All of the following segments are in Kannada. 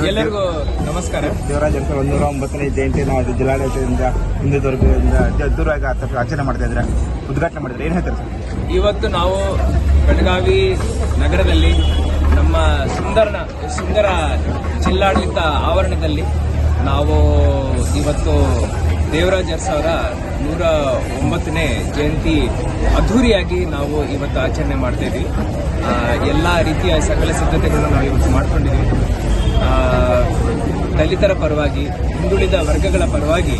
ಎಲ್ಲರಿಗೂ ನಮಸ್ಕಾರ. ದೇವರಾಜ್ ಅಂತ ಒಂದೂರ ಒಂಬತ್ತನೇ ಜಯಂತಿ ನಾವು ಜಿಲ್ಲಾಡಳಿತದಿಂದ ಹಿಂದುದುರ್ಗದಿಂದ ಅತಿ ಅದ್ದೂರಿಯಾಗಿ ಆತ- ಆಚರಣೆ ಮಾಡ್ತಾ ಇದ್ರೆ ಉದ್ಘಾಟನೆ ಮಾಡಿದ್ರೆ ಏನು ಹೇಳ್ತಾರೆ ಸರ್? ಇವತ್ತು ನಾವು ಬೆಳಗಾವಿ ನಗರದಲ್ಲಿ ನಮ್ಮ ಸುಂದರನ ಸುಂದರ ಜಿಲ್ಲಾಡಳಿತ ಆವರಣದಲ್ಲಿ ನಾವು ಇವತ್ತು ದೇವರಾಜ್ ಅವರ ನೂರ ಒಂಬತ್ತನೇ ಜಯಂತಿ ಅದ್ಧೂರಿಯಾಗಿ ನಾವು ಇವತ್ತು ಆಚರಣೆ ಮಾಡ್ತಾ ಇದ್ದೀವಿ ಎಲ್ಲ ರೀತಿಯ ಸಕಲ ಸಿದ್ಧತೆಗಳನ್ನು ನಾವು ಇವತ್ತು ಮಾಡ್ಕೊಂಡಿದ್ದೀವಿ. ದಲಿತರ ಪರವಾಗಿ ಹಿಂದುಳಿದ ವರ್ಗಗಳ ಪರವಾಗಿ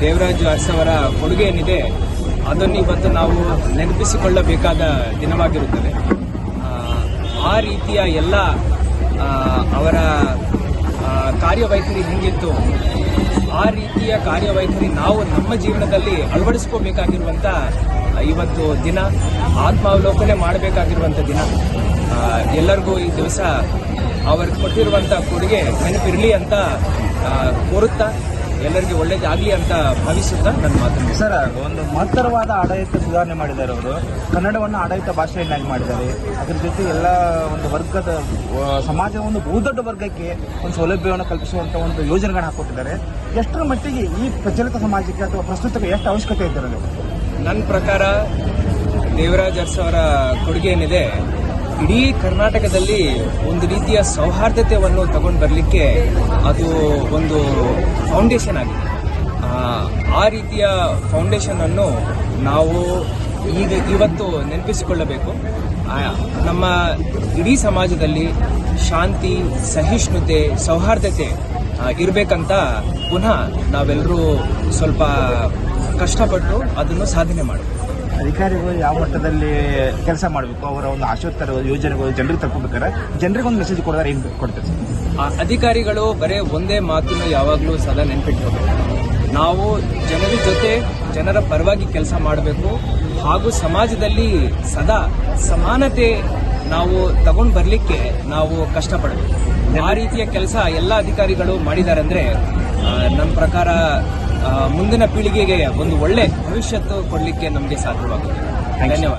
ದೇವರಾಜು ಅರಸವರ ಕೊಡುಗೆ ಏನಿದೆ ಅದನ್ನು ಇವತ್ತು ನಾವು ನೆನಪಿಸಿಕೊಳ್ಳಬೇಕಾದ ದಿನವಾಗಿರುತ್ತದೆ. ಆ, ರೀತಿಯ ಎಲ್ಲ ಅವರ ಕಾರ್ಯವೈಖರಿ ಹೇಗಿತ್ತು ಆ ರೀತಿಯ ಕಾರ್ಯವೈಖರಿ ನಾವು ನಮ್ಮ ಜೀವನದಲ್ಲಿ ಅಳವಡಿಸ್ಕೋಬೇಕಾಗಿರುವಂಥ ಇವತ್ತು ದಿನ ಆತ್ಮಾವಲೋಕನೆ ಮಾಡಬೇಕಾಗಿರುವಂಥ ದಿನ. ಎಲ್ಲರಿಗೂ ಈ ದಿವಸ ಅವರು ಕೊಟ್ಟಿರುವಂತ ಕೊಡುಗೆ ನೆನಪಿರಲಿ ಅಂತ ಕೋರುತ್ತಾ ಎಲ್ಲರಿಗೂ ಒಳ್ಳೇದಾಗ್ಲಿ ಅಂತ ಭಾವಿಸುತ್ತಾ ನನ್ನ ಮಾತು ಸರ್ ಒಂದು ಮಹತ್ತರವಾದ ಆಡಳಿತ ಸುಧಾರಣೆ ಮಾಡಿದ್ದಾರೆ ಅವರು. ಕನ್ನಡವನ್ನು ಆಡಳಿತ ಭಾಷೆಯನ್ನಾಗಿ ಮಾಡಿದ್ದಾರೆ. ಅದ್ರ ಜೊತೆ ಎಲ್ಲ ಒಂದು ವರ್ಗದ ಸಮಾಜ ಒಂದು ಬಹುದೊಡ್ಡ ವರ್ಗಕ್ಕೆ ಒಂದು ಸೌಲಭ್ಯವನ್ನು ಕಲ್ಪಿಸುವಂತ ಒಂದು ಯೋಜನೆಗಳನ್ನ ಹಾಕೊಟ್ಟಿದ್ದಾರೆ. ಎಷ್ಟರ ಮಟ್ಟಿಗೆ ಈ ಪ್ರಚಲಿತ ಸಮಾಜಕ್ಕೆ ಅಥವಾ ಪ್ರಸ್ತುತಕ್ಕೆ ಎಷ್ಟು ಅವಶ್ಯಕತೆ ಇದ್ದಾರೆ? ನನ್ನ ಪ್ರಕಾರ ದೇವರಾಜ್ ಅರ್ಸ್ ಅವರ ಕೊಡುಗೆ ಏನಿದೆ ಇಡೀ ಕರ್ನಾಟಕದಲ್ಲಿ ಒಂದು ರೀತಿಯ ಸೌಹಾರ್ದತೆಯನ್ನು ತಗೊಂಡು ಬರಲಿಕ್ಕೆ ಅದು ಒಂದು ಫೌಂಡೇಶನ್ ಆಗಿದೆ. ಆ, ರೀತಿಯ ಫೌಂಡೇಶನ್ ಅನ್ನು ನಾವು ಈಗ ಇವತ್ತು ನೆನಪಿಸಿಕೊಳ್ಳಬೇಕು. ನಮ್ಮ ಇಡೀ ಸಮಾಜದಲ್ಲಿ ಶಾಂತಿ ಸಹಿಷ್ಣುತೆ ಸೌಹಾರ್ದತೆ ಇರಬೇಕಂತ ಪುನಃ ನಾವೆಲ್ಲರೂ ಸ್ವಲ್ಪ ಕಷ್ಟಪಟ್ಟು ಅದನ್ನು ಸಾಧನೆ ಮಾಡಬೇಕು ಅಧಿಕಾರಿಗಳು ಯಾವ ಮಟ್ಟದಲ್ಲಿ ಕೆಲಸ ಮಾಡಬೇಕು, ಅವರ ಒಂದು ಆಶೋತ್ತರ ಯೋಜನೆಗಳು ಜನರಿಗೆ ತಲುಪಬೇಕಾದ್ರೆ ಜನರಿಗೆ ಒಂದು ಮೆಸೇಜ್ ಕೊಡೋದಾರೆ ಏನು ಕೊಡ್ತಾರೆ? ಸರ್ ಅಧಿಕಾರಿಗಳು ಬರೇ ಒಂದೇ ಮಾತನ್ನು ಯಾವಾಗಲೂ ಸದಾ ನೆನ್ಪಿಟ್ಕೋಬೇಕು. ನಾವು ಜನರ ಜೊತೆ ಜನರ ಪರವಾಗಿ ಕೆಲಸ ಮಾಡಬೇಕು, ಹಾಗೂ ಸಮಾಜದಲ್ಲಿ ಸದಾ ಸಮಾನತೆ ನಾವು ತಗೊಂಡು ಬರಲಿಕ್ಕೆ ನಾವು ಕಷ್ಟಪಡಬೇಕು. ಆ ರೀತಿಯ ಕೆಲಸ ಎಲ್ಲ ಅಧಿಕಾರಿಗಳು ಮಾಡಿದ್ದಾರೆ ಅಂದ್ರೆ ನಮ್ಮ ಪ್ರಕಾರ ಮುಂದಿನ ಪೀಳಿಗೆಗೆ ಒಂದು ಒಳ್ಳೆ ಭವಿಷ್ಯತ್ತು ಕೊಡಲಿಕ್ಕೆ ನಮಗೆ ಸಾಧ್ಯವಾಗುತ್ತೆ. ಧನ್ಯವಾದ.